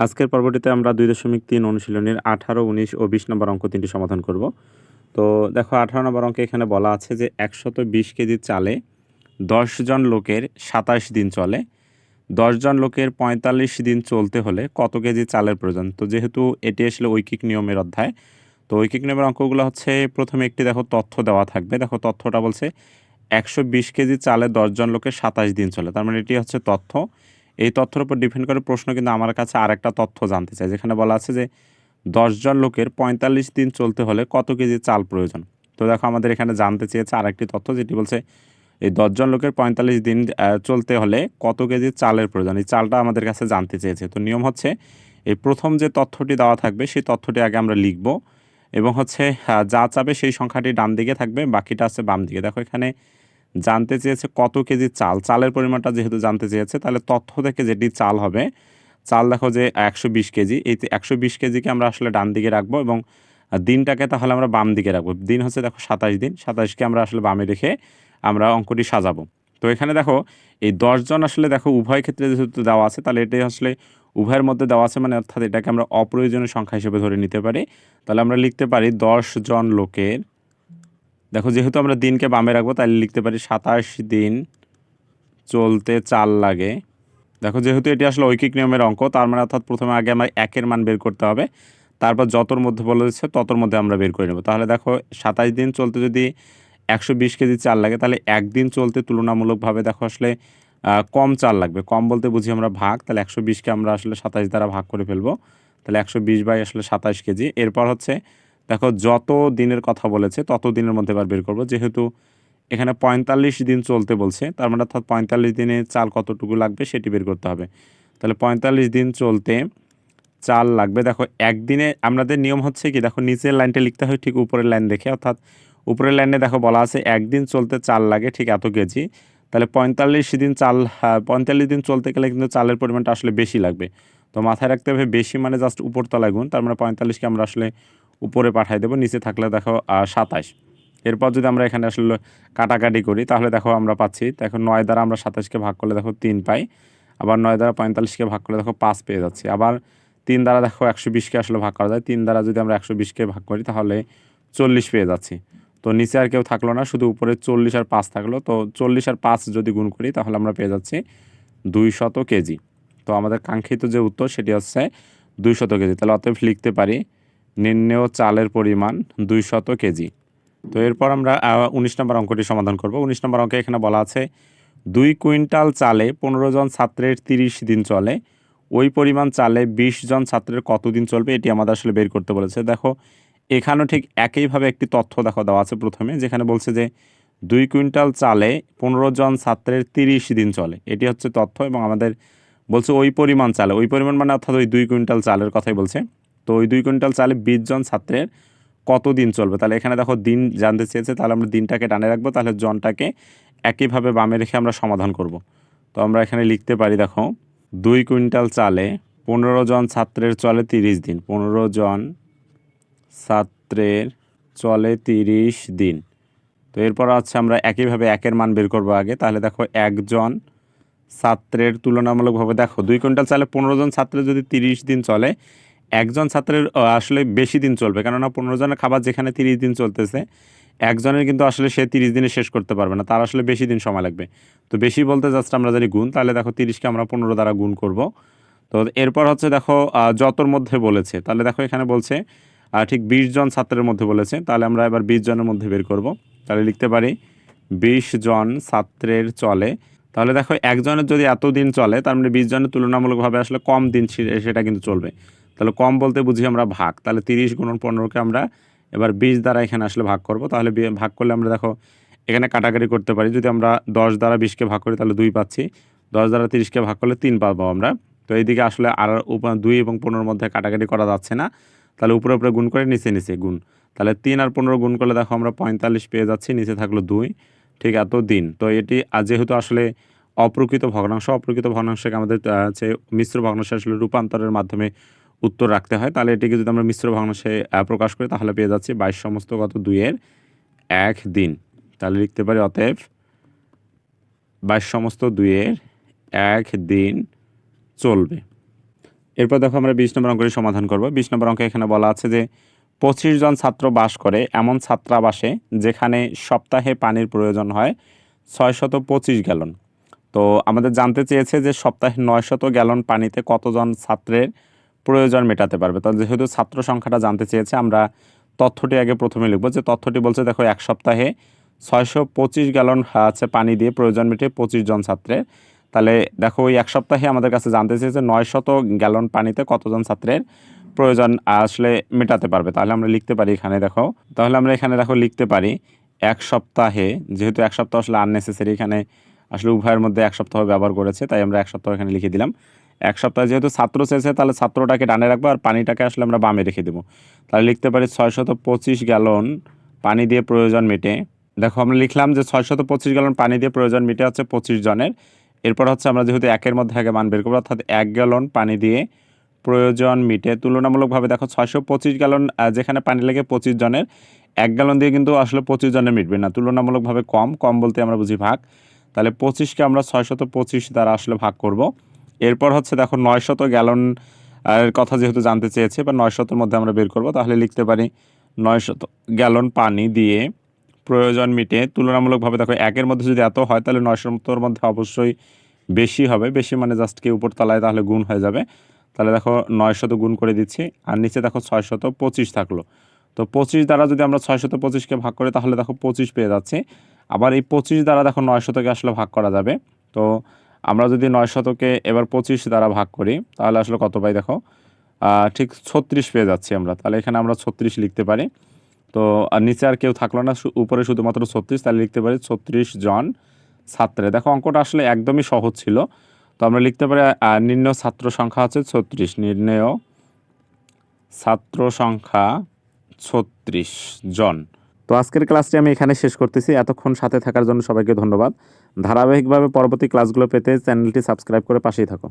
আজকের পর্বটিতে আমরা দুই দশমিক তিন অনুশীলনের আঠারো, উনিশ ও বিশ নম্বর অঙ্ক তিনটি সমাধান করব। তো দেখো, আঠারো নম্বর অঙ্কে এখানে বলা আছে যে একশত বিশ কেজি চালে জন লোকের সাতাশ দিন চলে। জন লোকের পঁয়তাল্লিশ দিন চলতে হলে কত কেজি চালের প্রয়োজন? তো যেহেতু এটি আসলে ঐকিক নিয়মের অধ্যায়, তো ঐকিক নিয়মের অঙ্কগুলো হচ্ছে প্রথমে একটি দেখো তথ্য দেওয়া থাকবে। দেখো, তথ্যটা বলছে একশো বিশ কেজি চালে দশজন লোকের সাতাশ দিন চলে। তার মানে এটি হচ্ছে তথ্য। এই তথ্যের উপর ডিপেন্ড করে প্রশ্ন, কিন্তু আমার কাছে আরেকটা তথ্য জানতে চাই, যেখানে বলা আছে যে দশজন লোকের পঁয়তাল্লিশ দিন চলতে হলে কত কেজি চাল প্রয়োজন? তো দেখো, আমাদের এখানে জানতে চেয়েছে আরেকটি তথ্য, যেটি বলছে এই দশজন লোকের পঁয়তাল্লিশ দিন চলতে হলে কত কেজি চালের প্রয়োজন? এই চালটা আমাদের কাছে জানতে চেয়েছে। তো নিয়ম হচ্ছে এই প্রথম যে তথ্যটি দেওয়া থাকবে, সেই তথ্যটি আগে আমরা লিখব এবং হচ্ছে যা চাবে সেই সংখ্যাটি ডান দিকে থাকবে, বাকিটা আছে বাম দিকে। দেখো, এখানে জানতে চেয়েছে কত কেজি চাল। চালের পরিমাণটা যেহেতু জানতে চেয়েছে, তাহলে তথ্য থেকে যেটি চাল হবে, চাল দেখো যে একশো বিশ কেজি। এই একশো বিশ কেজিকে আমরা আসলে ডান দিকে রাখব এবং দিনটাকে তাহলে আমরা বাম দিকে রাখব। দিন হচ্ছে দেখো সাতাশ দিন, সাতাশকে আমরা আসলে বামে রেখে আমরা অঙ্কটি সাজাবো। তো এখানে দেখো এই দশজন আসলে দেখো উভয় ক্ষেত্রে যেহেতু দেওয়া আছে, তাহলে এটাই আসলে উভয়ের মধ্যে দেওয়া আছে মানে অর্থাৎ এটাকে আমরা অপ্রয়োজনীয় সংখ্যা হিসেবে ধরে নিতে পারি। তাহলে আমরা লিখতে পারি দশ জন লোকের দেখো, যেহেতু আমরা দিনকে বামে রাখব, তাহলে লিখতে পারি সাতাশ দিন চলতে চাল লাগে। দেখো, যেহেতু এটি আসলে ঐকিক নিয়মের অঙ্ক, তার মানে অর্থাৎ প্রথমে আগে আমার একের মান বের করতে হবে, তারপর যতর মধ্যে বলে দিচ্ছে ততর মধ্যে আমরা বের করে নেব। তাহলে দেখো, সাতাশ দিন চলতে যদি একশো বিশ কেজি চাল লাগে, তাহলে একদিন চলতে তুলনামূলকভাবে দেখো আসলে কম চাল লাগবে। কম বলতে বুঝি আমরা ভাগ, তাহলে একশো বিশকে আমরা আসলে সাতাশ দ্বারা ভাগ করে ফেলব। তাহলে একশো বিশ বাই আসলে সাতাশ কেজি। এরপর হচ্ছে দেখো যত দিনের কথা বলেছে তত দিনের মধ্যে এবার বের করব। যেহেতু এখানে পঁয়তাল্লিশ দিন চলতে বলছে তার মানে অর্থাৎ পঁয়তাল্লিশ দিনে চাল কতটুকু লাগবে সেটি বের করতে হবে। তাহলে পঁয়তাল্লিশ দিন চলতে চাল লাগবে। দেখো একদিনে আমাদের নিয়ম হচ্ছে কি দেখো নিচের লাইনটা লিখতে হয় ঠিক উপরের লাইন দেখে অর্থাৎ উপরের লাইনে দেখো বলা আছে একদিন চলতে চাল লাগে ঠিক এত কেজি। তাহলে পঁয়তাল্লিশ দিন চাল হ্যাঁ, পঁয়তাল্লিশ দিন চলতে গেলে কিন্তু চালের পরিমাণটা আসলে বেশি লাগবে। তো মাথায় রাখতে হবে বেশি মানে জাস্ট উপরতলায় গুণ তার মানে পঁয়তাল্লিশকে আমরা আসলে উপরে পাঠিয়ে দেবো, নিচে থাকলে দেখো সাতাশ। এরপর যদি আমরা এখানে আসলে কাটাকাটি করি, তাহলে দেখো আমরা পাচ্ছি, দেখো নয় দ্বারা আমরা সাতাশকে ভাগ করলে দেখো তিন পাই, আবার নয় দ্বারা পঁয়তাল্লিশকে ভাগ করলে দেখো পাঁচ পেয়ে যাচ্ছি। আবার তিন দ্বারা দেখো একশো বিশকে আসলে ভাগ করা যায়, তিন দ্বারা যদি আমরা একশো বিশকে ভাগ করি, তাহলে চল্লিশ পেয়ে যাচ্ছি। তো নিচে আর কেউ থাকল না, শুধু উপরে চল্লিশ আর পাঁচ থাকল, তো চল্লিশ আর পাঁচ যদি গুণ করি, তাহলে আমরা পেয়ে যাচ্ছি দুই শত কেজি তো আমাদের কাঙ্ক্ষিত যে উত্তর, সেটি হচ্ছে দুই শত কেজি তাহলে অতএব লিখতে পারি নির্ণেয় চালের পরিমাণ দুই শত কেজি। তো এরপর আমরা উনিশ নম্বর অঙ্কটি সমাধান করব। উনিশ নম্বর অঙ্কে এখানে বলা আছে, দুই কুইন্টাল চালে পনেরো জন ছাত্রের তিরিশ দিন চলে। ওই পরিমাণ চালে বিশ জন ছাত্রের কতদিন চলবে এটি আমাদের আসলে বের করতে বলেছে। দেখো, এখানেও ঠিক একইভাবে একটি তথ্য দেখো দেওয়া আছে প্রথমে, যেখানে বলছে যে দুই কুইন্টাল চালে পনেরো জন ছাত্রের তিরিশ দিন চলে। এটি হচ্ছে তথ্য এবং আমাদের বলছে ওই পরিমাণ চালে। ওই পরিমাণ মানে অর্থাৎ ওই দুই কুইন্টাল চালের কথাই বলছে। তো ওই দুই কুইন্টাল চালে বিশ জন ছাত্রের কত দিন চলবে? তাহলে এখানে দেখো দিন জানতে চেয়েছে, তাহলে আমরা দিনটাকে টানে রাখব, তাহলে জনটাকে একইভাবে বামে রেখে আমরা সমাধান করব। তো আমরা এখানে লিখতে পারি, দেখো, দুই কুইন্টাল চালে পনেরো জন ছাত্রের চলে তিরিশ দিন। পনেরো জন ছাত্রের চলে তিরিশ দিন। তো এরপর হচ্ছে আমরা একইভাবে একের মান বের করব আগে। তাহলে দেখো একজন ছাত্রের তুলনামূলকভাবে, দেখো, দুই কুইন্টাল চালে পনেরো জন ছাত্রের যদি তিরিশ দিন চলে একজন ছাত্রের আসলে বেশি দিন চলবে। কেননা পনেরো জনের খাবার যেখানে তিরিশ দিন চলতেছে, একজনের কিন্তু আসলে সে তিরিশ দিনে শেষ করতে পারবে না, তার আসলে বেশি দিন সময় লাগবে। তো বেশি বলতে জাস্ট আমরা যদি গুণ, তাহলে দেখো তিরিশকে আমরা পনেরো দ্বারা গুণ করব। তো এরপর হচ্ছে দেখো যতর মধ্যে বলেছে, তাহলে দেখো এখানে বলছে ঠিক বিশ জন ছাত্রের মধ্যে বলেছে, তাহলে আমরা এবার বিশ জনের মধ্যে বের করব। তাহলে লিখতে পারি, বিশ জন ছাত্রের চলে। তাহলে দেখো একজনের যদি এত দিন চলে, তার মানে বিশ জনের তুলনামূলকভাবে আসলে কম দিন সেটা কিন্তু চলবে। তাহলে কম বলতে বুঝি আমরা ভাগ। তাহলে তিরিশ গুণন পনেরোকে আমরা এবার বিশ দ্বারা এখানে আসলে ভাগ করব। তাহলে ভাগ করলে আমরা দেখো, এখানে কাটাকাটি করতে পারি। যদি আমরা দশ দ্বারা বিশকে ভাগ করি, তাহলে দুই পাচ্ছি। দশ দ্বারা তিরিশকে ভাগ করলে তিন পাবো আমরা। তো এইদিকে আসলে আর দুই এবং পনেরোর মধ্যে কাটাকাটি করা যাচ্ছে না। তাহলে উপরে উপরে গুণ করে নিচে নিচে গুণ। তাহলে তিন আর পনেরো গুণ করলে দেখো আমরা পঁয়তাল্লিশ পেয়ে যাচ্ছি, নিচে থাকল দুই। ঠিক এত দিন তো এটি যেহেতু আসলে অপ্রকৃত ভগ্নাংশ, অপ্রকৃত ভগ্নাংশকে আমাদের হচ্ছে মিশ্র ভগ্নাংশে আসলে রূপান্তরের মাধ্যমে উত্তর রাখতে হয়। তাহলে এটিকে যদি আমরা মিশ্র ভগ্নাংশে প্রকাশ করি, তাহলে পেয়ে যাচ্ছি বাইশ সমস্ত কত দুইয়ের এক দিন। তাহলে লিখতে পারি অতএব বাইশ সমস্ত দুইয়ের এক দিন চলবে। এরপর দেখো আমরা বিশ নম্বর অঙ্কের সমাধান করব। বিশ নম্বর অঙ্কে এখানে বলা আছে যে, পঁচিশ জন ছাত্র বাস করে এমন ছাত্রাবাসে যেখানে সপ্তাহে পানির প্রয়োজন হয় ছয়শত পঁচিশ গ্যালন। তো আমাদের জানতে চেয়েছে যে সপ্তাহে নয়শত গ্যালন পানিতে কতজন ছাত্রের প্রয়োজন মেটাতে পারবে। তো যেহেতু ছাত্র সংখ্যাটা জানতে চেয়েছে, আমরা তথ্যটি আগে প্রথমে লিখব যে তথ্যটি বলছে, দেখো, এক সপ্তাহে ছয়শো পঁচিশ গ্যালন আছে পানি দিয়ে প্রয়োজন মেটে পঁচিশ জন ছাত্রের। তাহলে দেখো, ওই এক সপ্তাহে আমাদের কাছে জানতে চেয়েছে নয়শত গ্যালন পানিতে কতজন ছাত্রের প্রয়োজন আসলে মেটাতে পারবে। তাহলে আমরা লিখতে পারি এখানে, দেখো। তাহলে আমরা এখানে, দেখো, লিখতে পারি এক সপ্তাহে, যেহেতু এক সপ্তাহ আসলে আননেসেসারি এখানে আসলে উভয়ের মধ্যে এক সপ্তাহ ব্যবহার করেছে, তাই আমরা এক সপ্তাহ এখানে লিখে দিলাম। এক সপ্তাহে যেহেতু ছাত্র চেয়েছে তাহলে ছাত্রটাকে ডানে রাখব আর পানিটাকে আসলে আমরা বামে রেখে দেবো। তাহলে লিখতে পারি ছয়শত পঁচিশ গ্যালন পানি দিয়ে প্রয়োজন মেটে। দেখো, আমরা লিখলাম যে ছয়শত পঁচিশ গ্যালন পানি দিয়ে প্রয়োজন মেটে হচ্ছে পঁচিশ জনের। এরপর হচ্ছে আমরা যেহেতু একের মধ্যে আগে মান বের করব, অর্থাৎ এক গ্যালন পানি দিয়ে প্রয়োজন মিটে। তুলনামূলকভাবে দেখো ছয়শো পঁচিশ গ্যালন যেখানে পানি লাগে পঁচিশ জনের, এক গ্যালন দিয়ে কিন্তু আসলে পঁচিশ জনের মিটবে না। তুলনামূলকভাবে কম কম বলতে আমরা বুঝি ভাগ। তাহলে পঁচিশকে আমরা ছয়শত পঁচিশ দ্বারা আসলে ভাগ করব। এরপর হচ্ছে দেখো নয়শত গ্যালন এর কথা যেহেতু জানতে চেয়েছে বা নয়শতর মধ্যে আমরা বের করব, তাহলে লিখতে পারি নয় শত গ্যালন পানি দিয়ে প্রয়োজন মিটে, তুলনামূলকভাবে দেখো একের মধ্যে যদি এত হয়, তাহলে নয় শতর মধ্যে অবশ্যই বেশি হবে, বেশি মানে জাস্ট কি উপর তলায় তাহলে গুণ হয়ে যাবে। তাহলে দেখো নয়শত গুণ করে দিচ্ছি, আর নিচে দেখো ছয়শত পঁচিশ থাকল। তো পঁচিশ দ্বারা যদি আমরা ছয়শত পঁচিশকে ভাগ করি, তাহলে দেখো পঁচিশ পেয়ে যাচ্ছে। আবার এই পঁচিশ দ্বারা দেখো নয় শতকে আসলে ভাগ করা যাবে। তো আমরা যদি নয় শতকে এবার পঁচিশ দ্বারা ভাগ করি, তাহলে আসলে কত পাই দেখো? ঠিক ছত্রিশ পেয়ে যাচ্ছি আমরা। তাহলে এখানে আমরা ছত্রিশ লিখতে পারি। তো আর নিচে আর কেউ থাকল না উপরে শুধুমাত্র ছত্রিশ, তাহলে লিখতে পারি ছত্রিশ জন ছাত্রে। দেখো, অঙ্কটা আসলে একদমই সহজ ছিল। তো আমরা লিখতে পারি নির্ণয় ছাত্র সংখ্যা হচ্ছে ছত্রিশ, নির্ণয় ছাত্র সংখ্যা ছত্রিশ জন। তো আজকের ক্লাসটি আমি এখানে শেষ করতেছি। এতক্ষণ সাথে থাকার জন্য সবাইকে ধন্যবাদ। ধারাবাহিকভাবে পরবর্তী ক্লাসগুলো পেতে চ্যানেলটি সাবস্ক্রাইব করে পাশেই থাকো।